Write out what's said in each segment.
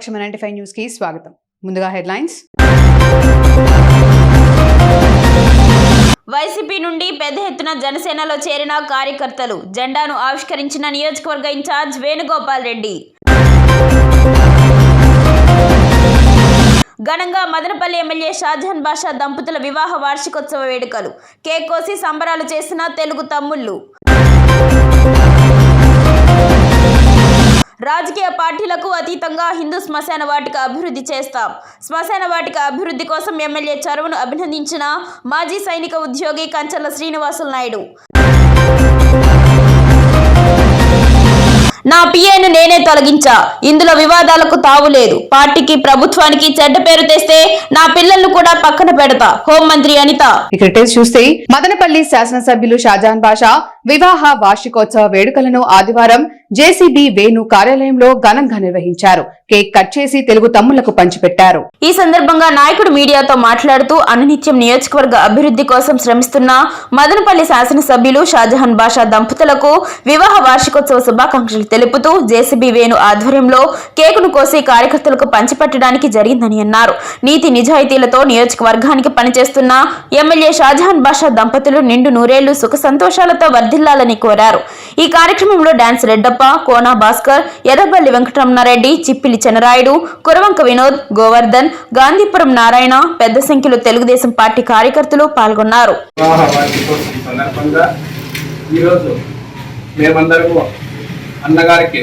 ప్రజాపక్షం ninety five న్యూస్కి స్వాగతం. ముందుగా హెడ్లైన్స్. వైసీపీ నుండి పెద్ద ఎత్తున జనసేనలో చేరిన కార్యకర్తలు జెండాను ఆవిష్కరించిన నియోజకవర్గ ఇన్ఛార్జ్ వేణుగోపాల్ రెడ్డి. ఘనంగా మదనపల్లి ఎమ్మెల్యే షాజహాన్ బాషా దంపతుల వివాహ వార్షికోత్సవ వేడుకలు కేక్ కోసి సంబరాలు చేసిన తెలుగు తమ్ముళ్ళు. రాజకీయ పార్టీలకు అతీతంగా హిందూ శ్మశాన వాటిక అభివృద్ధి చేస్తాం. శ్మశాన వాటిక అభివృద్ధి కోసం ఎమ్మెల్యే చరువును అభినందించిన మాజీ సైనిక ఉద్యోగి కంచర్ల శ్రీనివాసులు నాయుడు. నా పిఏను నేనే తొలగించా. ఇందులో వివాదాలకు తావు లేదు. పార్టీకి ప్రభుత్వానికి చెడ్డ పేరు తెస్తే నా పిల్లలను కూడా పక్కన పెడతా. హోంమంత్రి అనిత. ఇక చూస్తే మదనపల్లి శాసనసభ్యులు షాజాన్ బాషా వివాహ వార్షికోత్సవ వేడుకలను ఆదివారం జేసీబీ వేణు కార్యాలయంలో ఘనంగా నిర్వహించారు. కేక్ కట్ చేసి తెలుగు తమ్ముళ్ళకు పంచిపెట్టారు. ఈ సందర్భంగా నాయకుడు మీడియాతో మాట్లాడుతూ అనునిత్యం నియోజకవర్గ అభివృద్ధి కోసం శ్రమిస్తున్న మదనపల్లి శాసనసభ్యులు షాజహాన్ బాషా దంపతులకు వివాహ వార్షికోత్సవ శుభాకాంక్షలు తెలుపుతూ జేసీబీ వేణు ఆధ్వర్యంలో కేకును కోసి కార్యకర్తలకు పంచిపెట్టడానికి జరిగిందని అన్నారు. నీతి నిజాయితీలతో నియోజకవర్గానికి పనిచేస్తున్న ఎమ్మెల్యే షాజహాన్ బాషా దంపతులు నిండు నూరేళ్ళు సుఖ సంతోషాలతో వర్ధిల్లాలని కోరారు. ఈ కార్యక్రమంలో డాన్స్ రెడ్డప్ప కోనా భాస్కర్ ఎర్రబల్లి వెంకటరమణారెడ్డి చిప్పిలి చెనరాయుడు కురవంక వినోద్ గోవర్ధన్ గాంధీపురం నారాయణ పెద్ద సంఖ్యలో తెలుగుదేశం పార్టీ కార్యకర్తలు పాల్గొన్నారు. ఈరోజు మేమందరము అన్నగారికి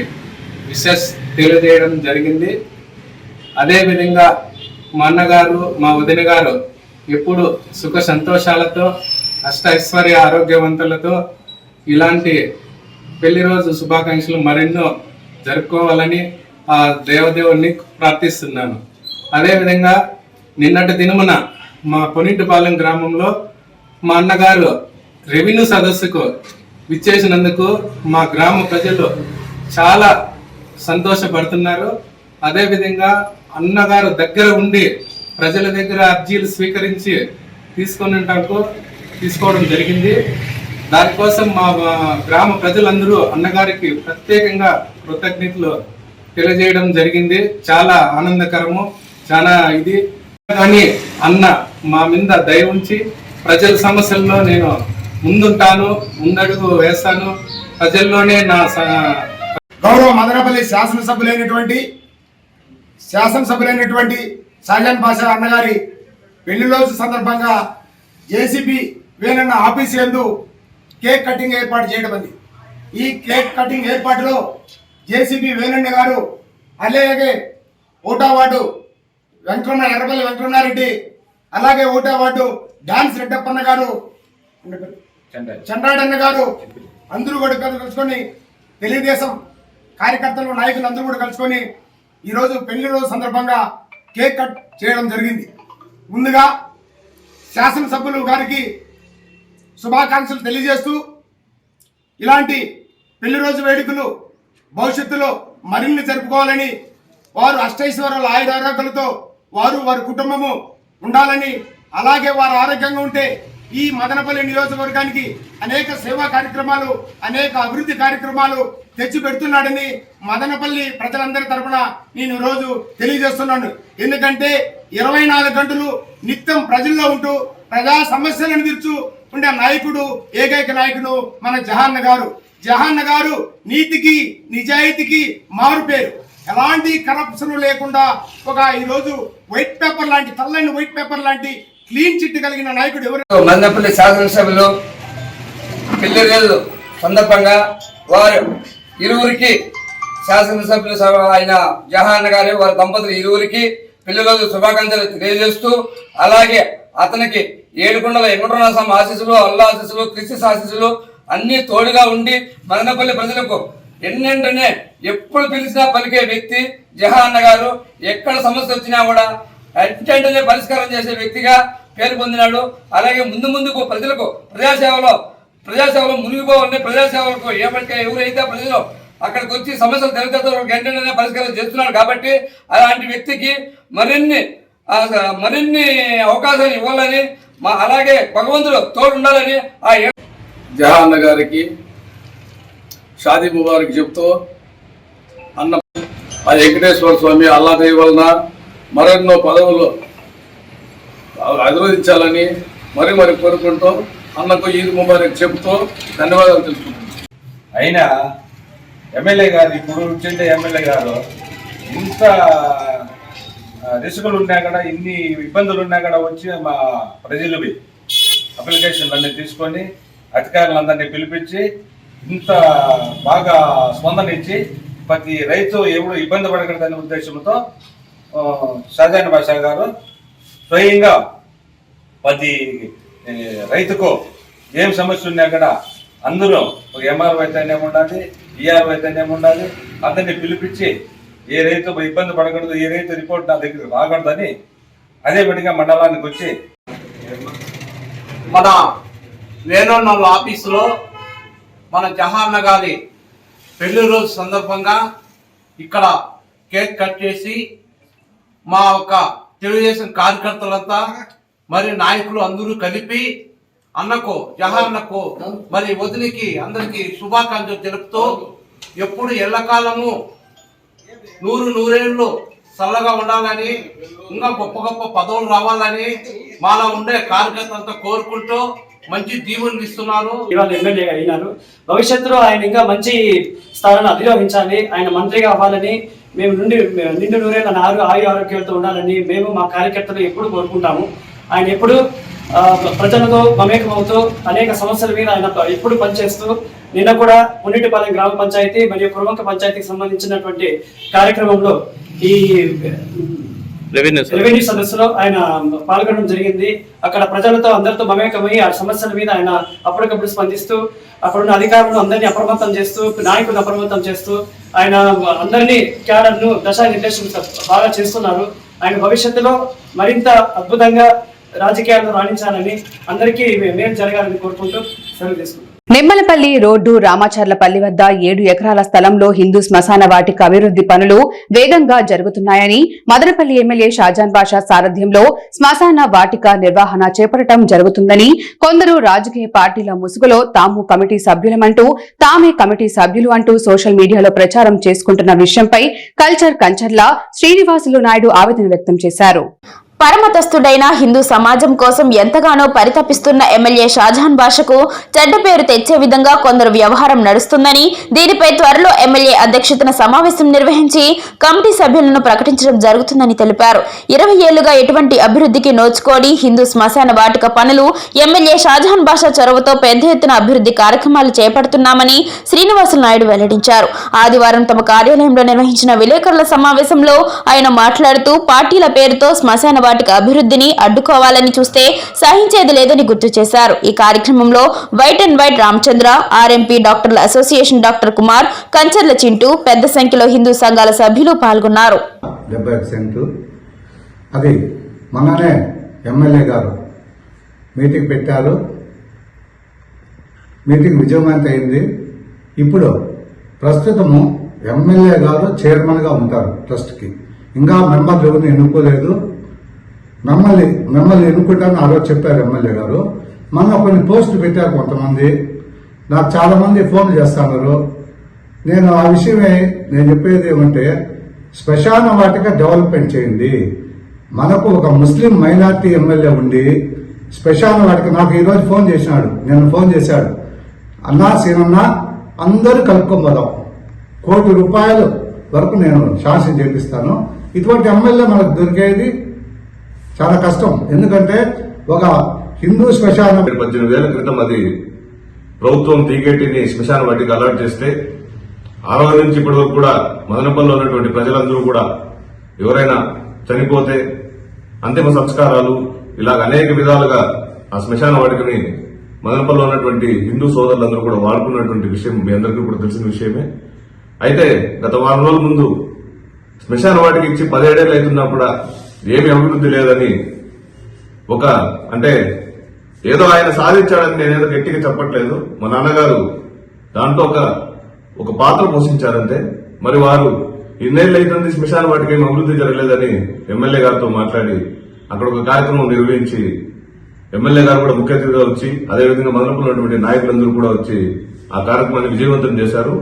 తెలియజేయడం జరిగింది. అదేవిధంగా మా అన్నగారు మా వదిన గారు ఎప్పుడు సుఖ సంతోషాలతో అష్ట ఐశ్వర్య ఆరోగ్యవంతులతో ఇలాంటి పెళ్ళి రోజు శుభాకాంక్షలు మరెన్నో జరుపుకోవాలని ఆ దేవదేవుణ్ణి ప్రార్థిస్తున్నాను. అదేవిధంగా నిన్నటి దినమున మా పొనిటిపాలెం గ్రామంలో మా అన్నగారు రెవెన్యూ సదస్సుకు విచ్చేసినందుకు మా గ్రామ ప్రజలు చాలా సంతోషపడుతున్నారు. అదేవిధంగా అన్నగారు దగ్గర ఉండి ప్రజల దగ్గర అర్జీలు స్వీకరించి తీసుకునేటకు తీసుకోవడం జరిగింది. దానికోసం మా గ్రామ ప్రజలందరూ అన్నగారికి ప్రత్యేకంగా కృతజ్ఞతలు తెలియజేయడం జరిగింది. చాలా ఆనందకరము చాలా ఇది. కానీ అన్న మా మీద దయ ఉంచి ప్రజల సమస్యల్లో నేను ముందుంటాను ముందడుగు వేస్తాను. ప్రజల్లోనే నా స- గౌరవ మదనపల్లి శాసనసభ్యులైనటువంటి శాసనసభ్యులైనటువంటి సాజాన్ పాషా అన్నగారి పెళ్ళి రోజు సందర్భంగా జేసీబీ వేనన్న ఆఫీస్ ఎందు కేక్ కటింగ్ ఏర్పాటు చేయడం అంది. ఈ కేక్ కటింగ్ ఏర్పాటులో జేసీబీ వేనన్న గారు అలాగే ఓటావాడు వార్డు ఎర్రపల్లి వెంకటరమణారెడ్డి అలాగే ఓటావాడు డాన్స్ రెడ్డప్పన్న గారు చంద్రాడన్న గారు అందరూ కూడా కలుసుకొని తెలుగుదేశం కార్యకర్తలు నాయకులు అందరూ కూడా కలుసుకొని ఈరోజు పెళ్ళి రోజు సందర్భంగా కేక్ కట్ చేయడం జరిగింది. ముందుగా శాసనసభ్యులు గారికి శుభాకాంక్షలు తెలియజేస్తూ ఇలాంటి పెళ్ళి రోజు వేడుకలు భవిష్యత్తులో మరిన్ని జరుపుకోవాలని వారు అష్టైశ్వరుల ఆయుర ఆరోగ్యాలతో వారు వారి కుటుంబము ఉండాలని అలాగే వారు ఆరోగ్యంగా ఉంటే ఈ మదనపల్లి నియోజకవర్గానికి అనేక సేవా కార్యక్రమాలు అనేక అభివృద్ధి కార్యక్రమాలు తెచ్చి పెడుతున్నాడని మదనపల్లి ప్రజలందరి తరఫున నేను రోజు తెలియజేస్తున్నాను. ఎందుకంటే ఇరవై నాలుగు గంటలు నిత్యం ప్రజల్లో ఉంటూ ప్రజా సమస్యలను తీర్చు ఉండే నాయకుడు ఏకైక నాయకుడు మన జహాన్న గారు. జహాన్న గారు నీతికి నిజాయితీకి మారు పేరు. ఎలాంటి కరప్షన్ లేకుండా ఒక ఈరోజు వైట్ పేపర్ లాంటి తల్లని వైట్ పేపర్ లాంటి క్లీన్ చిట్ కలిగిన నాయకుడు ఎవరు? మందపల్లి శాసనసభలో పెళ్ళి రోజు సందర్భంగా వారు ఇరువురికి శాసనసభ్యులు సభ అయిన జహాన్ గారు వారి దంపతులు ఇరువురికి పెళ్ళి రోజు శుభాకాంక్షలు తెలియజేస్తూ అలాగే అతనికి ఏడుకొండల వెంకటరమణ స్వామి ఆశీస్సులు అల్లా ఆశీస్సులు క్రిస్టిస్ ఆశీస్సులు అన్ని తోడుగా ఉండి మదనపల్లి ప్రజలకు ఎన్నెంటనే ఎప్పుడు పిలిచినా పలికే వ్యక్తి జహాన్న గారు ఎక్కడ సమస్య వచ్చినా కూడా వెంటనే పరిష్కారం చేసే వ్యక్తిగా పేరు పొందినాడు. అలాగే ముందు ముందుకు ప్రజలకు ప్రజాసేవలో ప్రజాసేవలో మునిగిపోవాలని ప్రజాసేవలకు ఏమంటే ఎవరైతే ప్రజలు అక్కడికి వచ్చి సమస్యలు తెలియతో వెంటనే పరిష్కారం చేస్తున్నాడు కాబట్టి అలాంటి వ్యక్తికి మరిన్ని మరిన్ని అవకాశాలు ఇవ్వాలని మా అలాగే భగవంతుడు తోడు ఉండాలని ఆ జహాన్న గారికి షాదీ ముబారక్ చెప్తూ అన్న ఆ వెంకటేశ్వర స్వామి అల్లా దయ వలన మరెన్నో పదవులు అభివృద్ధించాలని మరి మరి కోరుకుంటూ అన్నకు ఈద్ ముబారక్ చెబుతూ ధన్యవాదాలు తెలుసుకుంటున్నాను అయినా ఎమ్మెల్యే గారు ఇప్పుడు ఎమ్మెల్యే గారు ఇంత రిస్కులు ఉన్నా కూడా ఇన్ని ఇబ్బందులు ఉన్నా కూడా వచ్చి మా ప్రజలవి అప్లికేషన్లు అన్ని తీసుకొని అధికారులందరినీ పిలిపించి ఇంత బాగా స్పందన ఇచ్చి ప్రతి రైతు ఎవడు ఇబ్బంది పడకూడదనే ఉద్దేశంతో ఆ, షాజాన్ బాషా గారు స్వయంగా ప్రతి రైతుకు ఏం సమస్య ఉన్నా కూడా అందరూ ఒక ఎంఆర్ఓ అయితేనే ఉండాలి ఈఆర్ఓ అయితేనే ఉండాలి అందరినీ పిలిపించి ఏ రైతు ఇబ్బంది పడకూడదు ఏ రైతు రిపోర్ట్ నా దగ్గర రాకూడదని అదే విధంగా మండలానికి వచ్చి మన వేణున్నల ఆఫీసులో మన జహాన్న గారి పెళ్ళి రోజు సందర్భంగా ఇక్కడ కేక్ కట్ చేసి మా యొక్క తెలుగుదేశం కార్యకర్తలంతా మరి నాయకులు అందరూ కలిపి అన్నకు జహాన్నకు మరి వదిలికి అందరికీ శుభాకాంక్షలు తెలుపుతూ ఎప్పుడు ఎల్లకాలము నూరు నూరేళ్ళు చల్లగా ఉండాలని ఇంకా గొప్ప గొప్ప పదవులు రావాలని మాలో ఉండే కార్యకర్తలతో కోరుకుంటూ మంచి దీవులు ఇస్తున్నారు. ఇవాళ ఎమ్మెల్యే అయినారు. భవిష్యత్తులో ఆయన ఇంకా మంచి స్థానాన్ని అధిరోహించాలి ఆయన మంత్రిగా అవ్వాలని మేము నుండి నిండు నూరేళ్ళ నారు ఆయు ఆరోగ్యాలతో ఉండాలని మేము మా కార్యకర్తలు ఎప్పుడు కోరుకుంటాము. ఆయన ఎప్పుడు ప్రజలతో మమేకమవుతూ అనేక సమస్యల మీద ఆయన ఎప్పుడు పనిచేస్తూ నిన్న కూడా మున్నిటిపాలెం గ్రామ పంచాయతీ మరియు కురువంక పంచాయతీకి సంబంధించినటువంటి కార్యక్రమంలో ఈ రెవెన్యూ సదస్సులో ఆయన పాల్గొనడం జరిగింది. అక్కడ ప్రజలతో అందరితో మమేకమై ఆ సమస్యల మీద ఆయన అప్పటికప్పుడు స్పందిస్తూ అక్కడున్న అధికారులను అందరినీ అప్రమత్తం చేస్తూ నాయకులను అప్రమత్తం చేస్తూ ఆయన అందరినీ క్యాడర్ను దశానిర్దేశం బాగా చేస్తున్నారు. ఆయన భవిష్యత్తులో మరింత అద్భుతంగా రాజకీయాల్లో రాణించాలని అందరికీ మేలు జరగాలని కోరుకుంటూ సెలవు తీసుకుంటాం నిమ్మలపల్లి రోడ్డు రామాచర్లపల్లి వద్ద ఏడు ఎకరాల స్థలంలో హిందూ శ్మశాన వాటిక అభివృద్ధి పనులు వేగంగా జరుగుతున్నాయని మదనపల్లి ఎమ్మెల్యే షాజాన్ బాషా సారథ్యంలో శ్మశాన వాటిక నిర్వహణ చేపట్టడం జరుగుతుందని కొందరు రాజకీయ పార్టీల ముసుగులో తాము కమిటీ సభ్యులమంటూ తామే కమిటీ సభ్యులు అంటూ సోషల్ మీడియాలో ప్రచారం చేసుకుంటున్న విషయంపై కల్చర్ కంచర్ల శ్రీనివాసులు నాయుడు ఆవేదన వ్యక్తం చేశారు. పరమతస్థుడైన హిందూ సమాజం కోసం ఎంతగానో పరితపిస్తున్న ఎమ్మెల్యే షాజహాన్ భాషకు చెడ్డ పేరు తెచ్చే విధంగా కొందరు వ్యవహారం నడుస్తుందని దీనిపై త్వరలో ఎమ్మెల్యే అధ్యక్షతన సమావేశం నిర్వహించి కమిటీ సభ్యులను ప్రకటించడం జరుగుతుందని తెలిపారు. ఇరవై ఏళ్ళుగా ఎటువంటి అభివృద్ధికి నోచుకోని హిందూ శ్మశాన వాటిక పనులు ఎమ్మెల్యే షాజహాన్ భాష చొరవతో పెద్ద ఎత్తున అభివృద్ధి కార్యక్రమాలు చేపడుతున్నామని శ్రీనివాసులు నాయుడు వెల్లడించారు. ఆదివారం తమ కార్యాలయంలో నిర్వహించిన విలేకరుల సమావేశంలో ఆయన మాట్లాడుతూ పార్టీల పేరుతో శ్మశాన వాటికి అభివృద్ధిని అడ్డుకోవాలని చూస్తే సహించేది లేదని గుర్తు చేశారు. ఈ కార్యక్రమంలో white and white Ramachandra RMP డాక్టర్ల అసోసియేషన్ డాక్టర్ కుమార్ కంచర్ల చింటూ పెద్ద సంఖ్యలో హిందూ సంఘాల సభ్యులు పాల్గొన్నారు. అది మొన్ననే ఎమ్మెల్యే గారు మీటింగ్ పెట్టారు. మీటింగ్ విజయవంతం అయింది. ఇప్పుడు ప్రస్తుతము ఎమ్మెల్యే గారు చైర్మన్గా ఉంటారు ట్రస్ట్కి. ఇంకా మెంబర్లు ఎవరిని ఎన్నుకోలేదు. మిమ్మల్ని మిమ్మల్ని ఎన్నుకుంటానని ఆ రోజు చెప్పారు ఎమ్మెల్యే గారు. మొన్న కొన్ని పోస్టులు పెట్టారు కొంతమంది. నాకు చాలామంది ఫోన్ చేస్తున్నారు. నేను ఆ విషయమే నేను చెప్పేది ఏమంటే శ్మశాన వాటిక డెవలప్మెంట్ చేయండి. మనకు ఒక ముస్లిం మైనార్టీ ఎమ్మెల్యే ఉండి శ్మశాన వాటిక నాకు ఈరోజు ఫోన్ చేసినాడు. నేను ఫోన్ చేశాడు. అన్నా సీనన్నా అందరూ కలుపుకోబోదాం కోటి రూపాయలు వరకు నేను శాసన చేపిస్తాను. ఇటువంటి ఎమ్మెల్యే మనకు దొరికేది చాలా కష్టం. ఎందుకంటే ఒక హిందూ శ్మశానం పద్దెనిమిది వేల క్రితం అది ప్రభుత్వం తీగేటిని శ్మశాన వాటికి అలర్ట్ చేస్తే ఆ రోజు నుంచి ఇప్పటి వరకు కూడా మదనపల్లిలో ఉన్నటువంటి ప్రజలందరూ కూడా ఎవరైనా చనిపోతే అంతిమ సంస్కారాలు ఇలాగ అనేక విధాలుగా ఆ శ్మశాన వాటికని మదనపల్లిలో ఉన్నటువంటి హిందూ సోదరులందరూ కూడా వాడుకున్నటువంటి విషయం మీ అందరికీ కూడా తెలిసిన విషయమే. అయితే గత వారం రోజుల ముందు శ్మశాన వాటికి ఇచ్చి పదిహేడేళ్ళు అవుతున్నా కూడా ఏమీ అభివృద్ధి లేదని ఒక అంటే ఏదో ఆయన సాధించాడని నేనేదో గట్టిగా చెప్పట్లేదు. మా నాన్నగారు దాంట్లో ఒక ఒక పాత్ర పోషించారంటే మరి వారు ఇన్నేళ్ళు అవుతుంది శ్మశాన వాటికి ఏమి అభివృద్ధి జరగలేదని ఎమ్మెల్యే గారితో మాట్లాడి అక్కడ ఒక కార్యక్రమం నిర్వహించి ఎమ్మెల్యే గారు కూడా ముఖ్య అతిథిగా వచ్చి అదేవిధంగా మొదలుకున్నటువంటి నాయకులందరూ కూడా వచ్చి ఆ కార్యక్రమాన్ని విజయవంతం చేశారు.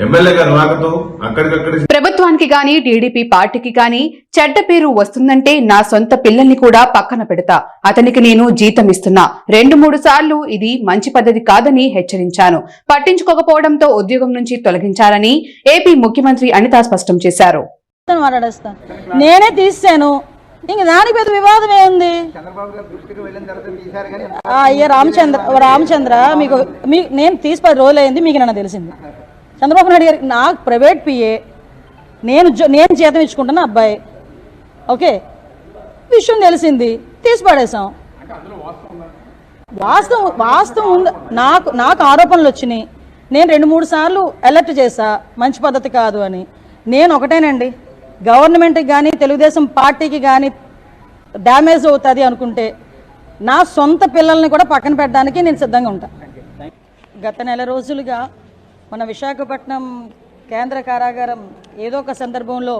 ఎమ్మెల్యే గారు రాకతో అక్కడికక్కడి ప్రభుత్వ ప్రభుత్వానికి గాని టీడీపీ పార్టీకి గాని చెడ్డ పేరు వస్తుందంటే నా సొంత పిల్లల్ని కూడా పక్కన పెడతా. అతనికి నేను జీతం ఇస్తున్నా. రెండు మూడు సార్లు ఇది మంచి పద్ధతి కాదని హెచ్చరించాను. పట్టించుకోకపోవడంతో ఉద్యోగం నుంచి తొలగించాలని ఏపీ ముఖ్యమంత్రి అనిత స్పష్టం చేశారు. నేనే తీసాను. ఇంక దానికి పెద్ద వివాదం ఏముంది ఆ, అయ్యా రామచంద్ర రామచంద్ర మీకు మీ నేను తీసి పది రోజులు అయింది మీకు నన్ను తెలిసింది. చంద్రబాబు నాయుడు గారికి నాకు ప్రైవేట్ పిఏ నేను నేను జీతం ఇచ్చుకుంటున్న అబ్బాయి. ఓకే? విషయం తెలిసింది. తీసి పడేసాం వాస్తవం వాస్తవం ఉంది. నాకు నాకు ఆరోపణలు వచ్చినాయి. నేను రెండు మూడు సార్లు అలర్ట్ చేశా. మంచి పద్ధతి కాదు అని. నేను ఒకటేనండి. గవర్నమెంట్కి కానీ తెలుగుదేశం పార్టీకి కానీ డ్యామేజ్ అవుతుంది అనుకుంటే నా సొంత పిల్లల్ని కూడా పక్కన పెట్టడానికి నేను సిద్ధంగా ఉంటాను గత నెల రోజులుగా మన విశాఖపట్నం కేంద్ర కారాగారం ఏదో ఒక సందర్భంలో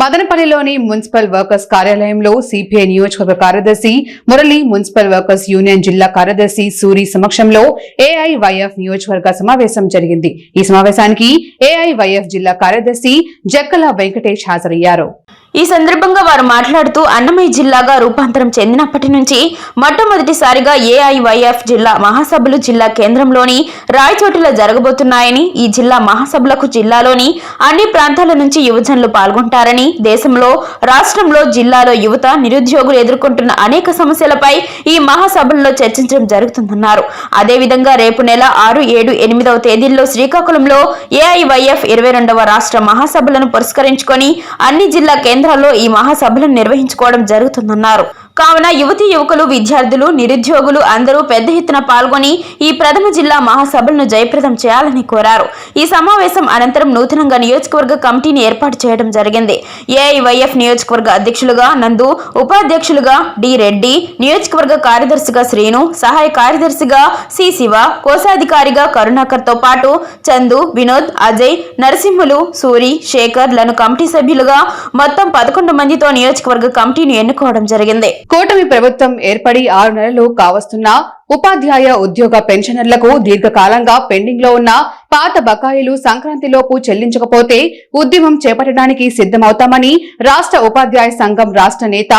మదనపల్లిలోని మున్సిపల్ వర్కర్స్ కార్యాలయంలో సిపిఐ నియోజకవర్గ కార్యదర్శి మురళి మున్సిపల్ వర్కర్స్ యూనియన్ జిల్లా కార్యదర్శి సూరి సమక్షంలో ఏఐవైఎఫ్ నియోజకవర్గ సమావేశం జరిగింది. ఈ సమావేశానికి ఏఐవైఎఫ్ జిల్లా కార్యదర్శి జక్కల వెంకటేష్ హాజరయ్యారు. ఈ సందర్భంగా వారు మాట్లాడుతూ అన్నమయ్య జిల్లాగా రూపాంతరం చెందినప్పటి నుంచి మొట్టమొదటిసారిగా ఏఐవైఎఫ్ జిల్లా మహాసభలు జిల్లా కేంద్రంలోని రాయచోటిలో జరగబోతున్నాయని ఈ జిల్లా మహాసభలకు జిల్లాలోని అన్ని ప్రాంతాల నుంచి యువజనులు పాల్గొంటారని దేశంలో రాష్ట్రంలో జిల్లాలో యువత నిరుద్యోగులు ఎదుర్కొంటున్న అనేక సమస్యలపై ఈ మహాసభల్లో చర్చించడం జరుగుతుందన్నారు. అదేవిధంగా రేపు నెల ఆరు ఏడు ఎనిమిదవ తేదీల్లో శ్రీకాకుళంలో ఏఐవైఎఫ్ ఇరవై రెండవ రాష్ట్ర మహాసభలను పురస్కరించుకొని అన్ని జిల్లా కేంద్ర కేంద్రాల్లో ఈ మహాసభలను నిర్వహించుకోవడం జరుగుతుందన్నారు. కావున యువతి యువకులు విద్యార్థులు నిరుద్యోగులు అందరూ పెద్ద ఎత్తున పాల్గొని ఈ ప్రథమ జిల్లా మహాసభలను జయప్రదం చేయాలని కోరారు. ఈ సమావేశం అనంతరం నూతనంగా నియోజకవర్గ కమిటీని ఏర్పాటు చేయడం జరిగింది. ఏఐవైఎఫ్ నియోజకవర్గ అధ్యక్షులుగా నందు ఉపాధ్యక్షులుగా డి రెడ్డి నియోజకవర్గ కార్యదర్శిగా శ్రీను సహాయ కార్యదర్శిగా సి శివ కోశాధికారిగా కరుణాకర్తో పాటు చందు వినోద్ అజయ్ నరసింహులు సూరి శేఖర్లను కమిటీ సభ్యులుగా మొత్తం పదకొండు మందితో నియోజకవర్గ కమిటీని ఎన్నుకోవడం జరిగింది. కూటమి ప్రభుత్వం ఏర్పడి ఆరు నెలలు కావస్తున్న ఉపాధ్యాయ ఉద్యోగ పెన్షనర్లకు దీర్ఘకాలంగా పెండింగ్లో ఉన్న పాత బకాయిలు సంక్రాంతిలోపు చెల్లించకపోతే ఉద్యమం చేపట్టడానికి సిద్ధమవుతామని రాష్ట్ర ఉపాధ్యాయ సంఘం రాష్ట్ర నేత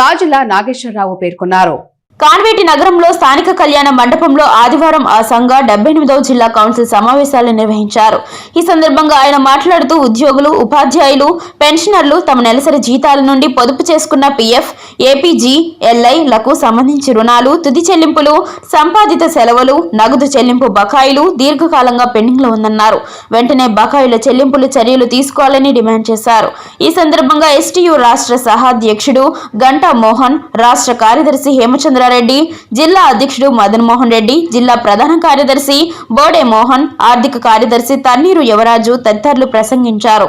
గాజుల నాగేశ్వరరావు పేర్కొన్నారు. కాన్వేటి నగరంలో స్థానిక కళ్యాణ మండపంలో ఆదివారం ఆ సంఘ డెబ్బై ఎనిమిదవ జిల్లా కౌన్సిల్ సమావేశాలు నిర్వహించారు. ఈ సందర్భంగా ఆయన మాట్లాడుతూ ఉద్యోగులు ఉపాధ్యాయులు పెన్షనర్లు తమ నెలసరి జీతాల నుండి పొదుపు చేసుకున్న పీఎఫ్ ఏపీజీ ఎల్ఐ లకు సంబంధించి రుణాలు తుది చెల్లింపులు సంపాదిత సెలవులు నగదు చెల్లింపు బకాయిలు దీర్ఘకాలంగా పెండింగ్లో ఉందన్నారు. వెంటనే బకాయిల చెల్లింపులు చర్యలు తీసుకోవాలని డిమాండ్ చేశారు. ఈ సందర్భంగా ఎస్టీయు రాష్ట్ర సహాధ్యక్షుడు గంటా మోహన్ రాష్ట్ర కార్యదర్శి హేమచంద్ర హేమచంద్రారెడ్డి జిల్లా అధ్యక్షుడు మదన్మోహన్ రెడ్డి జిల్లా ప్రధాన కార్యదర్శి బోడే మోహన్ ఆర్థిక కార్యదర్శి తన్నీరు యువరాజు తదితరులు ప్రసంగించారు.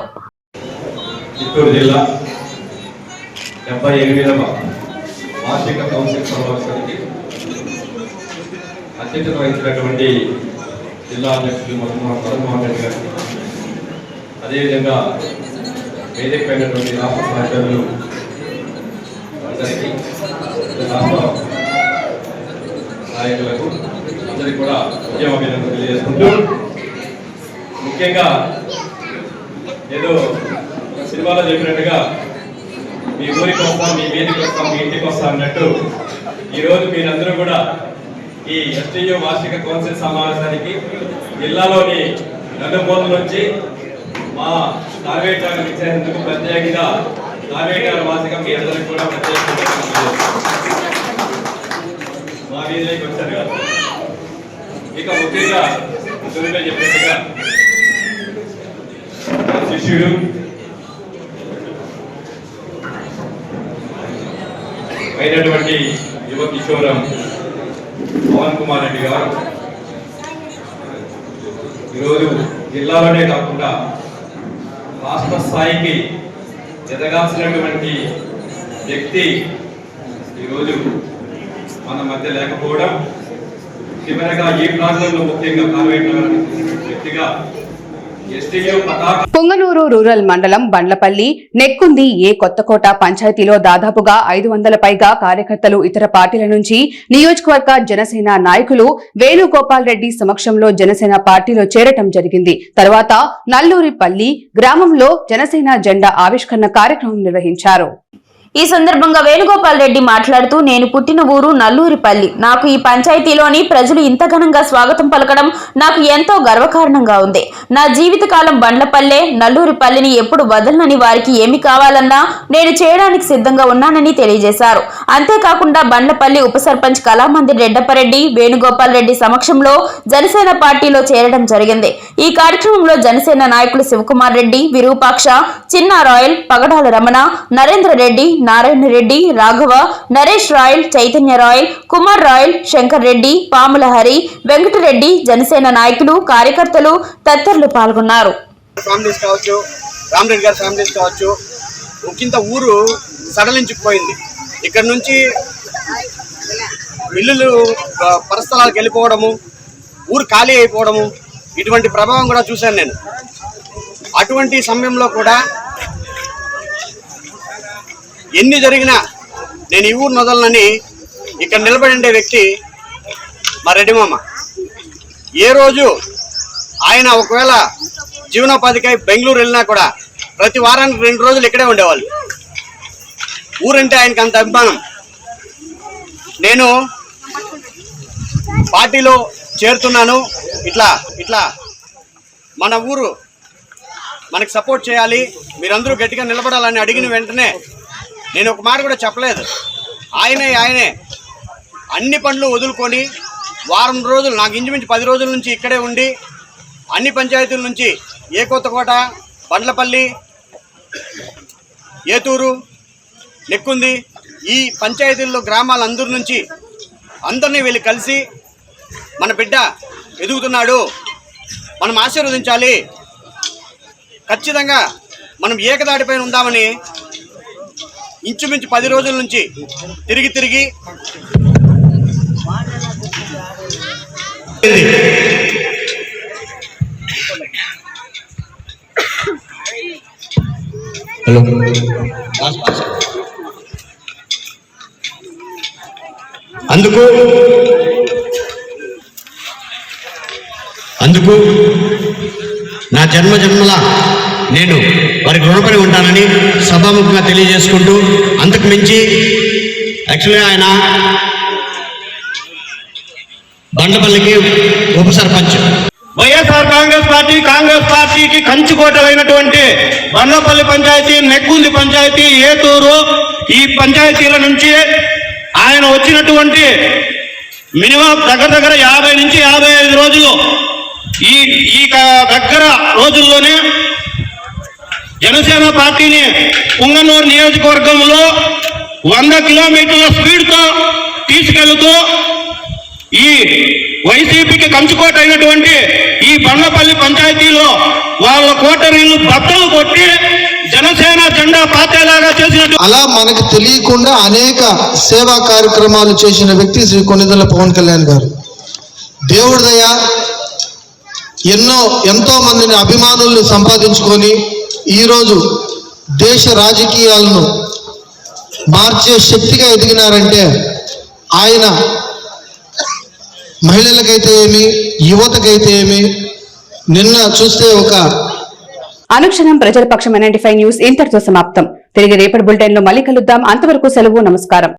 అధ్యక్షత వహించినటువంటి జిల్లా మదన్మోహన్ రెడ్డి అదేవిధంగా వేదిక పైనటువంటి రాష్ట్ర సహచరులు అందరికీ రాష్ట్ర నాయకులకు అందరికీ కూడా ఉద్యమ అభినందనలు తెలియజేసుకుంటూ ముఖ్యంగా ఏదో ఒక సినిమాలో చెప్పినట్టుగా మీ ఊరికి వస్తాం మీ వీధికి వస్తాం మీ ఇంటికి వస్తాం అన్నట్టు ఈరోజు మీరందరూ కూడా ఈ ఎస్టీయూ వార్షిక కౌన్సిల్ సమావేశానికి జిల్లాలోని నలుమూల నుంచి మా నార్వేటాలను ఇచ్చేందుకు ప్రత్యేకంగా నార్వేటాల వార్షిక మీ అందరికీ కూడా ప్రత్యేకంగా మా వీధిలోకి వచ్చారు కదా ఇక ముఖ్యంగా సురేష్ చెప్పినట్టుగా శిష్యుడు అయినటువంటి యువ కిషోరం పవన్ కుమార్ రెడ్డి గారు. ఈరోజు జిల్లాలోనే కాకుండా రాష్ట్ర స్థాయికి ఎదగాల్సినటువంటి వ్యక్తి ఈరోజు మన మధ్య లేకపోవడం చివరగా ఈ ప్రాంతంలో ముఖ్యంగా వ్యక్తిగా పుంగనూరు రూరల్ మండలం బండ్లపల్లి నెక్కుంది ఏ కొత్తకోట పంచాయతీలో దాదాపుగా ఐదు వందల పైగా కార్యకర్తలు ఇతర పార్టీల నుంచి నియోజకవర్గ జనసేన నాయకులు వేణుగోపాల్ రెడ్డి సమక్షంలో జనసేన పార్టీలో చేరటం జరిగింది. తర్వాత నల్లూరిపల్లి గ్రామంలో జనసేన జెండా ఆవిష్కరణ కార్యక్రమం నిర్వహించారు. ఈ సందర్భంగా వేణుగోపాల్ రెడ్డి మాట్లాడుతూ నేను పుట్టిన ఊరు నల్లూరిపల్లి. నాకు ఈ పంచాయతీలోని ప్రజలు ఇంత ఘనంగా స్వాగతం పలకడం నాకు ఎంతో గర్వకారణంగా ఉంది. నా జీవితకాలం బండ్లపల్లె నల్లూరిపల్లిని ఎప్పుడు వదలనని వారికి ఏమి కావాలన్నా నేను చేయడానికి సిద్ధంగా ఉన్నానని తెలియజేశారు. అంతేకాకుండా బండ్లపల్లి ఉప సర్పంచ్ కళామందిర్ రెడ్డపరెడ్డి వేణుగోపాల్ రెడ్డి సమక్షంలో జనసేన పార్టీలో చేరడం జరిగింది. ఈ కార్యక్రమంలో జనసేన నాయకులు శివకుమార్ రెడ్డి విరూపాక్ష చిన్న రాయల్ పగడాల రమణ నరేంద్ర రెడ్డి నారాయణ రెడ్డి రాఘవ నరేష్ రాయల్ చైతన్య రాయల్ కుమార్ రాయల్ శంకర్ రెడ్డి పాముల హరి వెంకటరెడ్డి జనసేన నాయకులు కార్యకర్తలు తదితరులు పాల్గొన్నారు. ఫ్యామిలీస్ కావచ్చు రామరెడ్డి గారి ఫ్యామిలీస్ కావచ్చు కింద ఊరు సడలించుకుపోయింది ఇక్కడ నుంచి మిల్లులు ఆ, పరస్థలాలకు వెళ్ళిపోవడము ఊరు ఖాళీ అయిపోవడము ఇటువంటి ప్రభావం కూడా చూశాను నేను. అటువంటి సమయంలో కూడా ఎన్ని జరిగినా నేను ఈ ఊరు నదలనని ఇక్కడ నిలబడి ఉండే వ్యక్తి మా రెడ్డి మామ. ఏ రోజు ఆయన ఒకవేళ జీవనోపాధికై బెంగళూరు వెళ్ళినా కూడా ప్రతి వారానికి రెండు రోజులు ఇక్కడే ఉండేవాళ్ళు. ఊరంటే ఆయనకు అంత అభిమానం. నేను పార్టీలో చేరుతున్నాను. ఇట్లా ఇట్లా. మన ఊరు మనకు సపోర్ట్ చేయాలి. మీరందరూ గట్టిగా నిలబడాలని అడిగిన వెంటనే నేను ఒక మాట కూడా చెప్పలేదు. ఆయనే ఆయనే. అన్ని పనులు వదులుకొని వారం రోజులు నాకు ఇంచుమించు పది రోజుల నుంచి ఇక్కడే ఉండి అన్ని పంచాయతీల నుంచి ఏ కొత్తకోట బండ్లపల్లి ఏతూరు నెక్కుంది ఈ పంచాయతీల్లో గ్రామాలందరి నుంచి అందరినీ వెళ్ళి కలిసి మన బిడ్డ ఎదుగుతున్నాడు. మనం ఆశీర్వదించాలి. ఖచ్చితంగా మనం ఏకదాటిపైన ఉందామని ఇంచుమించు పది రోజుల నుంచి తిరిగి తిరిగి అందుకు అందుకు నా జన్మ జన్మల నేను వారికి రుణపడి ఉంటానని సభాముఖంగా తెలియజేసుకుంటూ అంతకు మించి యాక్చువల్గా ఆయన బండపల్లికి ఉప సర్పంచ్. వైఎస్ఆర్ కాంగ్రెస్ పార్టీ కాంగ్రెస్ పార్టీకి కంచుకోటలైనటువంటి బండపల్లి పంచాయతీ నెక్కుంది పంచాయతీ ఏతూరు ఈ పంచాయతీల నుంచి ఆయన వచ్చినటువంటి మినిమం దగ్గర దగ్గర యాభై నుంచి యాభై ఐదు రోజులు ఈ ఈ దగ్గర రోజుల్లోనే జనసేన పార్టీని పుంగనూరు నియోజకవర్గంలో వంద కిలోమీటర్ల స్పీడ్తో తీసుకెళ్తూ ఈ వైసీపీకి కంచుకోట అయినటువంటి ఈ బండ్లపల్లి పంచాయతీలో వాళ్ళ కోటరీలు బట్టలు కొట్టి జనసేన జెండా పాతేలాగా చేసినట్టు అలా మనకు తెలియకుండా అనేక సేవా కార్యక్రమాలు చేసిన వ్యక్తి శ్రీ కొనిదెల పవన్ కళ్యాణ్ గారు. దేవుడి దయ ఎన్నో ఎంతో మందిని అభిమానుల్ని సంపాదించుకొని ఈరోజు దేశ రాజకీయాలను మార్చే శక్తిగా ఎదిగినారంటే ఆయన మహిళలకైతే ఏమి యువతకైతే ఏమి? నిన్న చూస్తే ఒక అనుక్షణం ప్రజల పక్షం ఎన్ఐంటీ న్యూస్ ఇంతటితో సమాప్తం. తిరిగి రేపటి బులెటిన్లో మళ్ళీ కలుద్దాం. అంతవరకు సెలవు నమస్కారం.